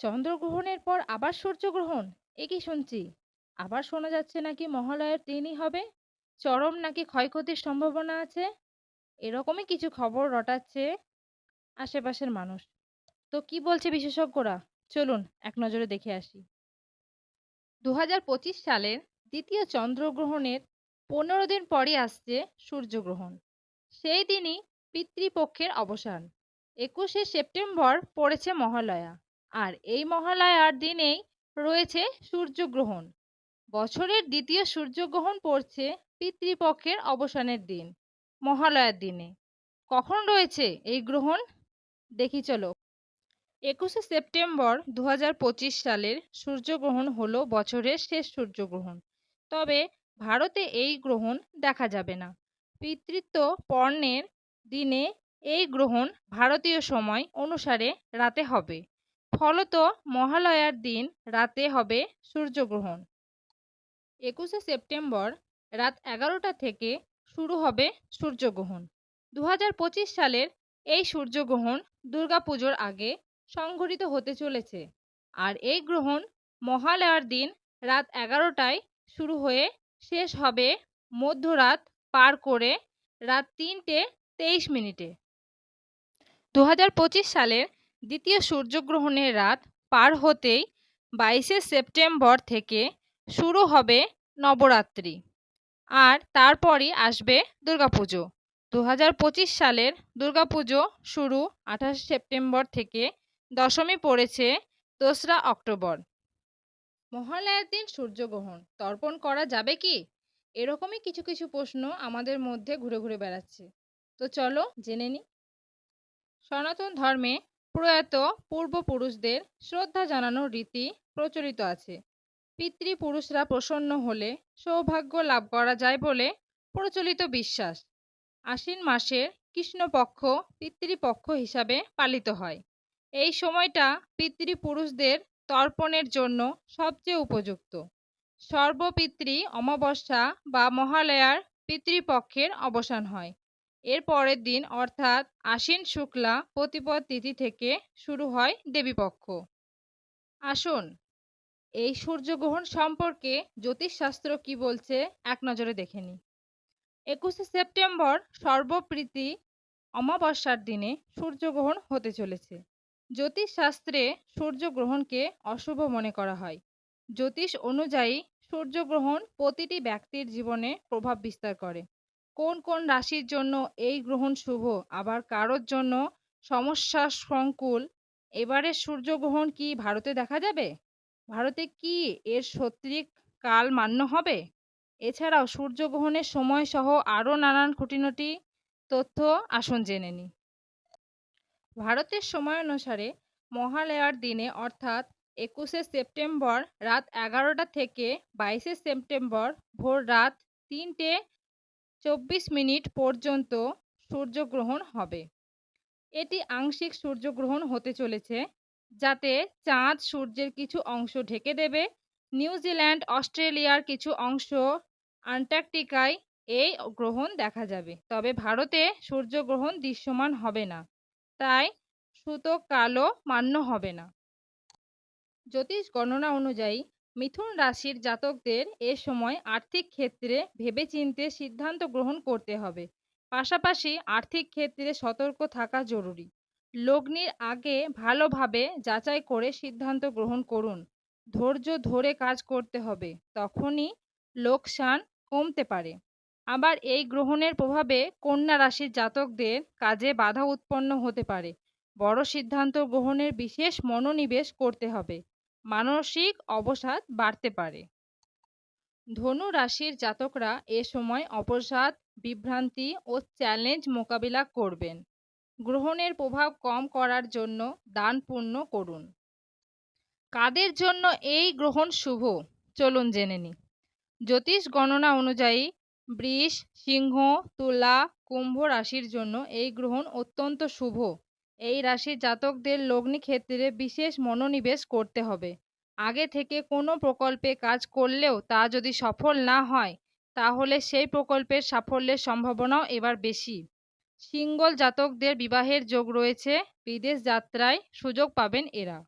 চন্দ্রগ্রহণের পর আবার সূর্যগ্রহণ? এ কি শুনছি। আবার শোনা যাচ্ছে নাকি মহালয়ার দিনই হবে? চরম নাকি ক্ষয়ক্ষতির সম্ভাবনা আছে? এরকমই কিছু খবর রটাচ্ছে আশেপাশের মানুষ। তো কি বলছে বিশেষজ্ঞরা? চলুন এক নজরে দেখে আসি। দু হাজার পঁচিশ সালের দ্বিতীয় চন্দ্রগ্রহণের পনেরো দিন পরই আসছে সূর্যগ্রহণ। সেই দিনই পিতৃপক্ষের অবসান। একুশে সেপ্টেম্বর পড়েছে মহালয়া। আর এই মহালয়ার দিনেই রয়েছে সূর্যগ্রহণ। বছরের দ্বিতীয় সূর্যগ্রহণ পড়ছে পিতৃপক্ষের অবসানের দিন, মহালয়ার দিনে। কখন রয়েছে এই গ্রহণ? দেখি চলো। একুশে সেপ্টেম্বর দু হাজার পঁচিশ সালের সূর্যগ্রহণ হলো বছরের শেষ সূর্যগ্রহণ। তবে ভারতে এই গ্রহণ দেখা যাবে না। পিতৃত্ব পর্ণের দিনে এই গ্রহণ ভারতীয় সময় অনুসারে রাতে হবে। ফলত মহালয়ার দিন রাতে হবে সূর্যগ্রহণ। একুশে সেপ্টেম্বর রাত এগারোটা থেকে শুরু হবে সূর্যগ্রহণ। দু হাজার পঁচিশ সালের এই সূর্যগ্রহণ দুর্গাপুজোর আগে সংঘটিত হতে চলেছে আর এই গ্রহণ মহালয়ার দিন রাত এগারোটায় শুরু হয়ে শেষ হবে মধ্যরাত পার করে রাত তিনটে তেইশ মিনিটে। দু হাজার পঁচিশ সালের দ্বিতীয় সূর্যগ্রহণের রাত পার হতেই বাইশে সেপ্টেম্বর থেকে শুরু হবে নবরাত্রি। আর তারপরই আসবে দুর্গাপুজো। দু হাজার পঁচিশ সালের দুর্গাপুজো শুরু আঠাশে সেপ্টেম্বর থেকে দশমী পড়েছে দোসরা অক্টোবর। মহালয়ার দিন সূর্যগ্রহণ, তর্পণ করা যাবে কি? এরকমই কিছু কিছু প্রশ্ন আমাদের মধ্যে ঘুরে ঘুরে বেড়াচ্ছে। তো চলো জেনে নিই সনাতন ধর্মে প্রয়াত পূর্বপুরুষদের শ্রদ্ধা জানানোর রীতি প্রচলিত আছে। পিতৃপুরুষরা প্রসন্ন হলে সৌভাগ্য লাভ করা যায় বলে প্রচলিত বিশ্বাস। আশ্বিন মাসের কৃষ্ণপক্ষ পিতৃপক্ষ হিসাবে পালিত হয়। এই সময়টা পিতৃপুরুষদের তর্পণের জন্য সবচেয়ে উপযুক্ত। সর্বপিতৃ অমাবস্যা বা মহালয়ার পিতৃপক্ষের অবসান হয়। এর পরের দিন অর্থাৎ আশ্বিন শুক্লা প্রতিপদ তিথি থেকে শুরু হয় দেবীপক্ষ। আসুন, এই সূর্যগ্রহণ সম্পর্কে জ্যোতিষশাস্ত্র কি বলছে এক নজরে দেখে নিই। একুশে সেপ্টেম্বর সর্বপ্রীতি অমাবস্যার দিনে সূর্যগ্রহণ হতে চলেছে। জ্যোতিষশাস্ত্রে সূর্যগ্রহণকে অশুভ মনে করা হয়। জ্যোতিষ অনুযায়ী সূর্যগ্রহণ প্রতিটি ব্যক্তির জীবনে প্রভাব বিস্তার করে। কোন কোন রাশির জন্য এই গ্রহণ শুভ? আবার কারোর জন্য সমস্যা সংকুল? এবারের সূর্যগ্রহণ কি ভারতে দেখা যাবে? ভারতে কি এর সত্যিক কাল মান্য হবে? এছাড়াও সূর্যগ্রহণের সময় সহ আরও নানান খুঁটিনাটি তথ্য আসুন জেনে নিই। ভারতের সময় অনুসারে মহালয়ার দিনে অর্থাৎ একুশে সেপ্টেম্বর রাত এগারোটা থেকে বাইশে সেপ্টেম্বর ভোর রাত তিনটে চব্বিশ মিনিট পর্যন্ত সূর্যগ্রহণ হবে। এটি আংশিক সূর্যগ্রহণ হতে চলেছে, যাতে চাঁদ সূর্যের কিছু অংশ ঢেকে দেবে। নিউজিল্যান্ড অস্ট্রেলিয়ার কিছু অংশ আন্টার্কটিকায় এই গ্রহণ দেখা যাবে, তবে ভারতে সূর্যগ্রহণ দৃশ্যমান হবে না, তাই সুতো কালো মান্য হবে না। জ্যোতিষ গণনা অনুযায়ী মিথুন রাশির জাতকদের এ সময় আর্থিক ক্ষেত্রে ভেবেচিন্তে সিদ্ধান্ত গ্রহণ করতে হবে। পাশাপাশি আর্থিক ক্ষেত্রে সতর্ক থাকা জরুরি। লগ্নির আগে ভালোভাবে যাচাই করে সিদ্ধান্ত গ্রহণ করুন। ধৈর্য ধরে কাজ করতে হবে, তখনই লোকসান কমতে পারে। আবার এই গ্রহণের প্রভাবে কন্যা রাশির জাতকদের কাজে বাধা উৎপন্ন হতে পারে। বড় সিদ্ধান্ত গ্রহণের বিশেষ মনোনিবেশ করতে হবে। মানসিক অবসাদ বাড়তে পারে। ধনু রাশির জাতকরা এ সময় অবসাদ, বিভ্রান্তি ও চ্যালেঞ্জ মোকাবিলা করবেন। গ্রহণের প্রভাব কম করার জন্য দান পূর্ণ করুন। কাদের জন্য এই গ্রহণ শুভ? চলুন জেনে নিই। জ্যোতিষ গণনা অনুযায়ী বৃষ, সিংহ, তুলা, কুম্ভ রাশির জন্য এই গ্রহণ অত্যন্ত শুভ। এই রাশির জাতকদের লগ্নি ক্ষেত্রে বিশেষ মনোনিবেশ করতে হবে। আগে থেকে কোনো প্রকল্পে কাজ করলেও তা যদি সফল না হয়, তাহলে সেই প্রকল্পের সাফল্যের সম্ভাবনাও এবার বেশি। সিঙ্গল জাতকদের বিবাহের যোগ রয়েছে, বিদেশ যাত্রায় সুযোগ পাবেন এরা।